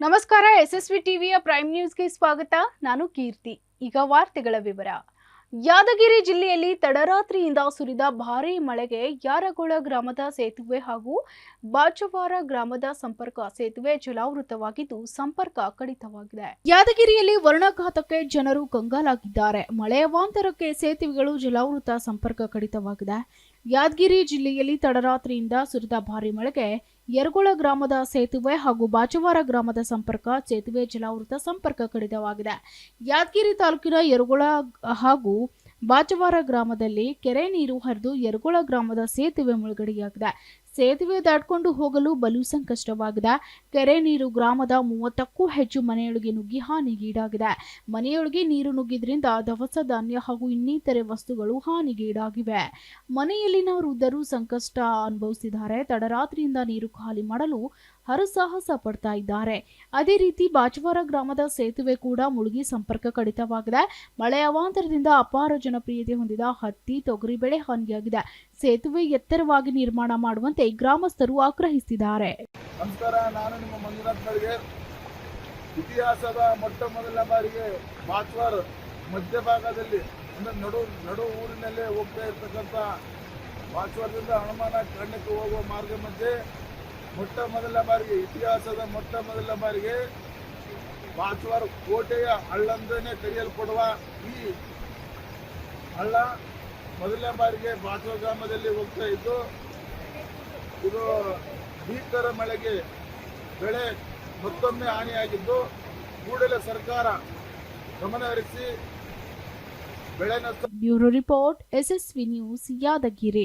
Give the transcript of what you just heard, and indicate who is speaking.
Speaker 1: ನಮಸ್ಕಾರ, ಎಸ್ಎಸ್ವಿ ಟಿವಿಯ ಪ್ರೈಮ್ ನ್ಯೂಸ್ಗೆ ಸ್ವಾಗತ. ನಾನು ಕೀರ್ತಿ. ಈಗ ವಾರ್ತೆಗಳ ವಿವರ. ಯಾದಗಿರಿ ಜಿಲ್ಲೆಯಲ್ಲಿ ತಡರಾತ್ರಿಯಿಂದ ಸುರಿದ ಭಾರೀ ಮಳೆಗೆ ಯಾರಗೋಳ ಗ್ರಾಮದ ಸೇತುವೆ ಹಾಗೂ ಬಾಚವಾರ ಗ್ರಾಮದ ಸಂಪರ್ಕ ಸೇತುವೆ ಜಲಾವೃತವಾಗಿದ್ದು, ಸಂಪರ್ಕ ಕಡಿತವಾಗಿದೆ. ಯಾದಗಿರಿಯಲ್ಲಿ ವರ್ಣಘಾತಕ್ಕೆ ಜನರು ಕಂಗಾಲಾಗಿದ್ದಾರೆ. ಮಳೆಯವಾಂತರಕ್ಕೆ ಸೇತುವೆಗಳು ಜಲಾವೃತ ಸಂಪರ್ಕ ಕಡಿತವಾಗಿದೆ. ಯಾದಗಿರಿ ಜಿಲ್ಲೆಯಲ್ಲಿ ತಡರಾತ್ರಿಯಿಂದ ಸುರಿದ ಭಾರೀ ಮಳೆಗೆ ಯರಗೋಳ ಗ್ರಾಮದ ಸೇತುವೆ ಹಾಗೂ ಬಾಚವಾರ ಗ್ರಾಮದ ಸಂಪರ್ಕ, ಸೇತುವೆ ಜಲಾವೃತ ಸಂಪರ್ಕ ಕಡಿತವಾಗಿದೆ. ಯಾದಗಿರಿ ತಾಲೂಕಿನ ಯರಗೋಳ ಹಾಗೂ ಬಾಚವಾರ ಗ್ರಾಮದಲ್ಲಿ ಕೆರೆ ನೀರು ಹರಿದು ಯರಗೋಳ ಗ್ರಾಮದ ಸೇತುವೆ ಮುಳುಗಡೆಯಾಗಿದೆ. ಸೇತುವೆ ದಾಟಿಕೊಂಡು ಹೋಗಲು ಬಲು ಸಂಕಷ್ಟವಾಗಿದೆ. ಕೆರೆ ನೀರು ಗ್ರಾಮದ ಮೂವತ್ತಕ್ಕೂ ಹೆಚ್ಚು ಮನೆಯೊಳಗೆ ನುಗ್ಗಿ ಹಾನಿಗೀಡಾಗಿದೆ. ಮನೆಯೊಳಗೆ ನೀರು ನುಗ್ಗಿದ್ರಿಂದ ದವಸ ಧಾನ್ಯ ಹಾಗೂ ಇನ್ನಿತರೆ ವಸ್ತುಗಳು ಹಾನಿಗೀಡಾಗಿವೆ. ಮನೆಯಲ್ಲಿನ ವೃದ್ಧರು ಸಂಕಷ್ಟ ಅನುಭವಿಸಿದ್ದಾರೆ. ತಡರಾತ್ರಿಯಿಂದ ನೀರು ಖಾಲಿ ಮಾಡಲು ಹರಸಾಹಸ ಪಡ್ತಾ ಇದ್ದಾರೆ. ಅದೇ ರೀತಿ ಬಾಚವಾರ ಗ್ರಾಮದ ಸೇತುವೆ ಕೂಡ ಮುಳುಗಿ ಸಂಪರ್ಕ ಕಡಿತವಾಗಿದೆ. ಮಳೆ ಅವಾಂತರದಿಂದ ಅಪಾರ ಜನಪ್ರಿಯತೆ ಹೊಂದಿದ ಹತ್ತಿ ತೊಗರಿ ಬೆಳೆ ಹಾನಿಯಾಗಿದೆ. ಸೇತುವೆ ಎತ್ತರವಾಗಿ ನಿರ್ಮಾಣ ಮಾಡುವಂತೆ ಗ್ರಾಮಸ್ಥರು ಆಗ್ರಹಿಸಿದ್ದಾರೆ.
Speaker 2: ನಮಸ್ಕಾರ ನಾನು ನಿಮ್ಮ ಮಂಜುನಾಥ್ ಇತಿಹಾಸದ ಮೊಟ್ಟ ಮೊದಲ ಬಾರಿಗೆ ಬಾಚ್ವಾರ್ ಮಧ್ಯಭಾಗದಲ್ಲಿ ನಡು ನಡು ಊರಿನಲ್ಲೇ ಹೋಗ್ತಾ ಇರ್ತಕ್ಕಂಥ ಬಾಚ್ವಾರದಿಂದ ಹನುಮಾನ ಕಣ್ಣಕ್ಕೆ ಹೋಗುವ ಮಾರ್ಗ ಮಧ್ಯೆ ಮೊಟ್ಟ ಮೊದಲ ಬಾರಿಗೆ, ಇತಿಹಾಸದ ಮೊಟ್ಟ ಮೊದಲ ಬಾರಿಗೆ ಬಾಚ್ವಾರ್ ಕೋಟೆಯ ಹಳ್ಳಂದೇ ಕರೆಯಲ್ಪಡುವ ಈ ಹಳ್ಳ ಮೊದಲ ಬಾರಿಗೆ ಬಾಚ್ವಾರ್ ಗ್ರಾಮದಲ್ಲಿ ಹೋಗ್ತಾ ಇದ್ದು ಇದು ಭೀಕರ ಮಳೆಗೆ ಬೆಳೆ ಮತ್ತೊಮ್ಮೆ ಹಾನಿಯಾಗಿದ್ದು ಕೂಡಲೇ ಸರ್ಕಾರ ಗಮನಹರಿಸಿ ಬೆಳೆ ನಷ್ಟ
Speaker 1: bureau report, SSV news, Yadgir.